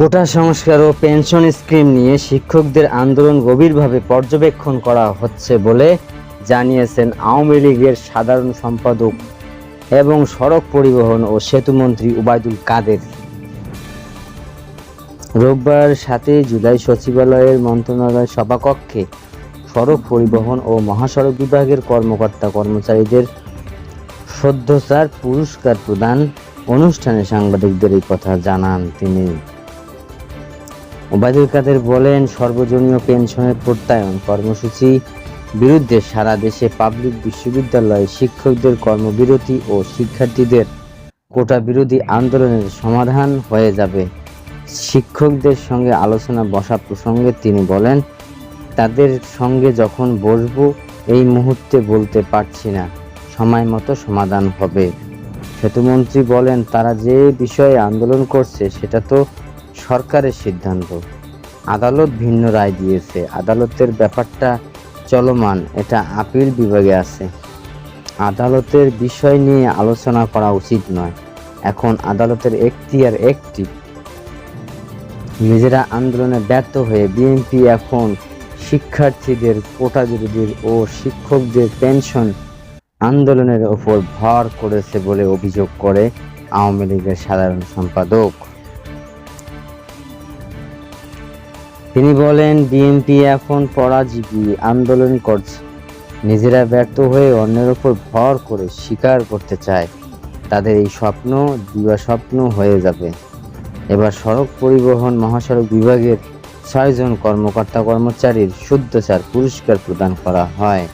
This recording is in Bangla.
কোটা সংস্কার ও পেনশন স্কিম নিয়ে শিক্ষকদের আন্দোলন গভীরভাবে পর্যবেক্ষণ করা হচ্ছে বলে জানিয়েছেন আওয়ামী লীগের সাধারণ সম্পাদক এবং সড়ক পরিবহন ও সেতুমন্ত্রী উবায়দুল কাদের। রোববার সাতই জুলাই সচিবালয়ের মন্ত্রণালয় সভাকক্ষে সড়ক পরিবহন ও মহাসড়ক বিভাগের কর্মকর্তা কর্মচারীদের সদ্যচার পুরস্কার প্রদান অনুষ্ঠানে সাংবাদিকদের এই কথা জানান তিনি। ওবায়দুল কাদের বলেন সর্বজনীয় পেনশনের প্রত্যয়ন কর্মসূচি বিরুদ্ধে সারা দেশে পাবলিক বিশ্ববিদ্যালয়ে শিক্ষকদের কর্মবিরতি ও শিক্ষার্থীদের কোটা বিরোধী আন্দোলনের সমাধান হয়ে যাবে। শিক্ষকদের সঙ্গে আলোচনা বসা প্রসঙ্গে তিনি বলেন, তাদের সঙ্গে যখন বসবো, এই মুহূর্তে বলতে পারছি না। সময় মতো সমাধান হবে। সেতুমন্ত্রী বলেন, তারা যে বিষয়ে আন্দোলন করছে, সেটা তো সরকারের সিদ্ধান্ত। আদালত ভিন্ন রায় দিয়েছে। আদালতের ব্যাপারটা চলমান, এটা আপিল বিভাগে আছে। আদালতের বিষয় নিয়ে আলোচনা করা উচিত নয়। এখন আদালতের এখতিয়ার একটি। নিজেরা আন্দোলনে ব্যর্থ হয়ে বিএনপি এখন শিক্ষার্থীদের কোটা বিরোধী ও শিক্ষকদের পেনশন আন্দোলনের ওপর ভর করেছে বলে অভিযোগ করে আওয়ামী লীগের সাধারণ সম্পাদক। তিনি বলেন, বিএনপি এখন পরাজীবী, আন্দোলন করছে। নিজেরা ব্যর্থ হয়ে অন্যের ওপর ভর করে স্বীকার করতে চায়। তাদের এই স্বপ্ন দিবা স্বপ্ন হয়ে যাবে। এবার সড়ক পরিবহন মহাসড়ক বিভাগের ছয়জন কর্মকর্তা কর্মচারীর শুদ্ধচার পুরস্কার প্রদান করা হয়।